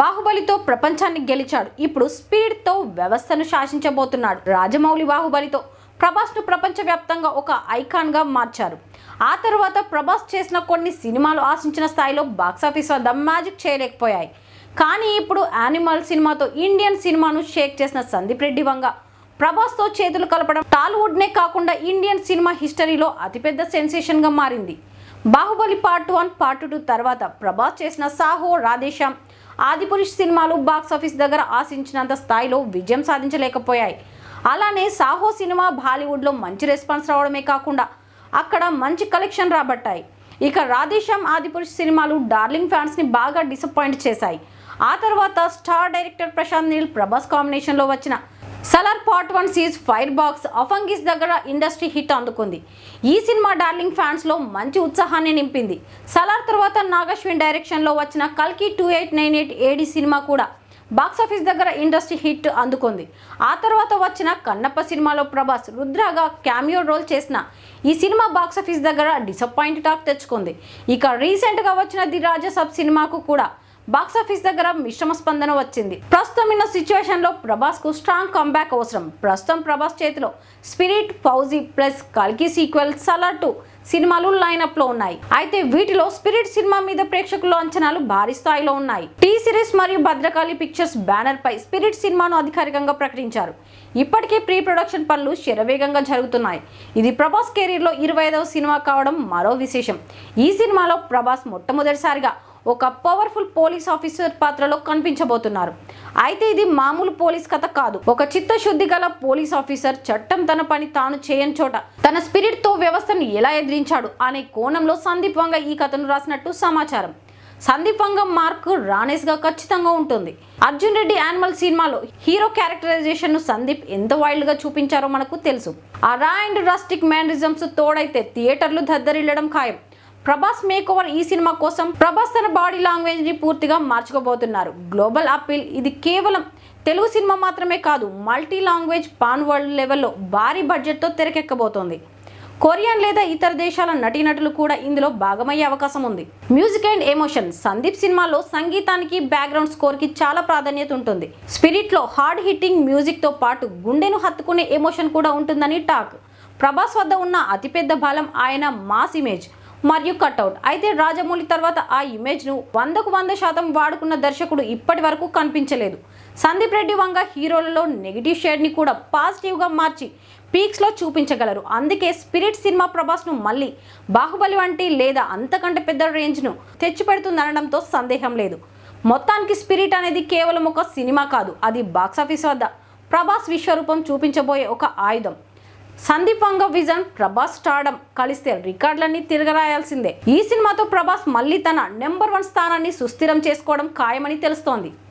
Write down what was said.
బాహుబలితో ప్రపంచాన్ని గెలిచాడు. ఇప్పుడు స్పీడ్తో వ్యవస్థను శాసించబోతున్నాడు. రాజమౌళి బాహుబలితో ప్రభాస్ను ప్రపంచవ్యాప్తంగా ఒక ఐకాన్గా మార్చారు. ఆ తర్వాత ప్రభాస్ చేసిన కొన్ని సినిమాలు ఆశించిన స్థాయిలో బాక్సాఫీస్ వద్ద మ్యాజిక్ చేయలేకపోయాయి. కానీ ఇప్పుడు యానిమల్ సినిమాతో ఇండియన్ సినిమాను షేక్ చేసిన సందీప్ రెడ్డి వంగ ప్రభాస్తో చేతులు కలపడం టాలీవుడ్నే కాకుండా ఇండియన్ సినిమా హిస్టరీలో అతిపెద్ద సెన్సేషన్గా మారింది. Baahubali part one part two తర్వాత ప్రభాస్ చేసిన సాహో రాధేశ్యామ్ ఆదిపురుష్ సినిమాలు బాక్స్ ఆఫీస్ దగ్గర ఆశించినంత స్థాయిలో విజయం సాధించలేకపోయాయి. అలానే సాహో సినిమా బాలీవుడ్లో మంచి రెస్పాన్స్ రావడమే కాకుండా అక్కడ మంచి కలెక్షన్ రాబట్టాయి. ఇక రాధేశ్యామ్ ఆదిపురుష్ సినిమాలు డార్లింగ్ ఫ్యాన్స్ని బాగా డిసప్పాయింట్ చేశాయి. ఆ తర్వాత స్టార్ డైరెక్టర్ ప్రశాంత్ నీల్ ప్రభాస్ కాంబినేషన్లో వచ్చిన Salaar part one ceasefire box అఫంగిస్ దగ్గర ఇండస్ట్రీ హిట్ అందుకుంది. ఈ సినిమా డార్లింగ్ ఫ్యాన్స్లో మంచి ఉత్సాహాన్ని నింపింది. సలార్ తర్వాత నాగశ్విన్ డైరెక్షన్లో వచ్చిన కల్కి two eight nine eight AD cinema కూడా బాక్సాఫీస్ దగ్గర ఇండస్ట్రీ హిట్ అందుకుంది. ఆ తర్వాత వచ్చిన కన్నప్ప సినిమాలో ప్రభాస్ రుద్రగా క్యామియో రోల్ చేసిన ఈ సినిమా బాక్సాఫీస్ దగ్గర డిసప్పాయింట్ టాక్ తెచ్చుకుంది. ఇక రీసెంట్గా వచ్చిన ది రాజసబ్ సినిమాకు కూడా బాక్సాఫీస్ దగ్గర మిశ్రమ స్పందన వచ్చింది. ప్రస్తుతం ఉన్న సిచ్యువేషన్లో ప్రభాస్కు స్ట్రాంగ్ కంబ్యాక్ అవసరం. ప్రస్తుతం ప్రభాస్ చేతిలో స్పిరిట్ ఫౌజీ ప్లస్ కల్కి సీక్వెల్ సలార్ టూ సినిమాలు లైనప్లో ఉన్నాయి. అయితే వీటిలో స్పిరిట్ సినిమా మీద ప్రేక్షకుల అంచనాలు భారీ స్థాయిలో ఉన్నాయి. టీ సిరీస్ మరియు భద్రకాళి పిక్చర్స్ బ్యానర్ పై స్పిరిట్ సినిమాను అధికారికంగా ప్రకటించారు. ఇప్పటికే ప్రీ ప్రొడక్షన్ పనులు శరవేగంగా జరుగుతున్నాయి. ఇది ప్రభాస్ కెరీర్లో ఇరవై ఐదవ సినిమా కావడం మరో విశేషం. ఈ సినిమాలో ప్రభాస్ మొట్టమొదటిసారిగా ఒక పవర్ఫుల్ పోలీస్ ఆఫీసర్ పాత్రలో కనిపించబోతున్నారు. అయితే ఇది మామూలు పోలీస్ కథ కాదు. ఒక చిత్తశుద్ధి గల పోలీస్ ఆఫీసర్ చట్టం తన పని తాను చేయని చోట తన స్పిరిట్తో వ్యవస్థను ఎలా ఎదిరించాడు అనే కోణంలో సందీప్ వంగ ఈ కథను రాసినట్టు సమాచారం. సందీప్ వంగ మార్క్ రానేస్గా ఖచ్చితంగా ఉంటుంది. అర్జున్ రెడ్డి యానిమల్ సినిమాలో హీరో క్యారెక్టరైజేషన్ను సందీప్ ఎంత వైల్డ్గా చూపించారో మనకు తెలుసు. ఆ రా అండ్ రస్టిక్ మ్యానరిజమ్స్ తోడైతే థియేటర్లు దద్దరిల్లడం ఖాయం. ప్రభాస్ మేక్ ఓవర్ ఈ సినిమా కోసం ప్రభాస్ తన బాడీ లాంగ్వేజ్ని పూర్తిగా మార్చుకోబోతున్నారు. గ్లోబల్ అప్పీల్ ఇది కేవలం తెలుగు సినిమా మాత్రమే కాదు మల్టీ లాంగ్వేజ్ పాన్ వరల్డ్ లెవెల్లో భారీ బడ్జెట్తో తెరకెక్కబోతోంది. కొరియన్ లేదా ఇతర దేశాల నటీనటులు కూడా ఇందులో భాగమయ్యే అవకాశం ఉంది. మ్యూజిక్ అండ్ ఎమోషన్ సందీప్ సినిమాలో సంగీతానికి బ్యాక్గ్రౌండ్ స్కోర్కి చాలా ప్రాధాన్యత ఉంటుంది. స్పిరిట్లో హార్డ్ హిట్టింగ్ మ్యూజిక్తో పాటు గుండెను హత్తుకునే ఎమోషన్ కూడా ఉంటుందని టాక్. ప్రభాస్ వద్ద ఉన్న అతిపెద్ద బలం ఆయన మాస్ ఇమేజ్ మరియు కట్అవుట్. అయితే రాజమౌళి తర్వాత ఆ ఇమేజ్ను వందకు వంద శాతం వాడుకున్న దర్శకుడు ఇప్పటి వరకు కనిపించలేదు. సందీప్ రెడ్డి వంగ హీరోలలో నెగిటివ్ షేడ్ని కూడా పాజిటివ్గా మార్చి పీక్స్లో చూపించగలరు. అందుకే స్పిరిట్ సినిమా ప్రభాస్ను మళ్ళీ బాహుబలి వంటి లేదా అంతకంటే పెద్ద రేంజ్ను తెచ్చిపెడుతుందనడంతో సందేహం లేదు. మొత్తానికి స్పిరిట్ అనేది కేవలం ఒక సినిమా కాదు అది బాక్సాఫీస్ వద్ద ప్రభాస్ విశ్వరూపం చూపించబోయే ఒక ఆయుధం. సందీప్ వంగ విజన్ ప్రభాస్ స్టార్డం కలిస్తే రికార్డులన్నీ తిరగరాయాల్సిందే. ఈ సినిమాతో ప్రభాస్ మళ్ళీ తన నెంబర్ వన్ స్థానాన్ని సుస్థిరం చేసుకోవడం ఖాయమని తెలుస్తోంది.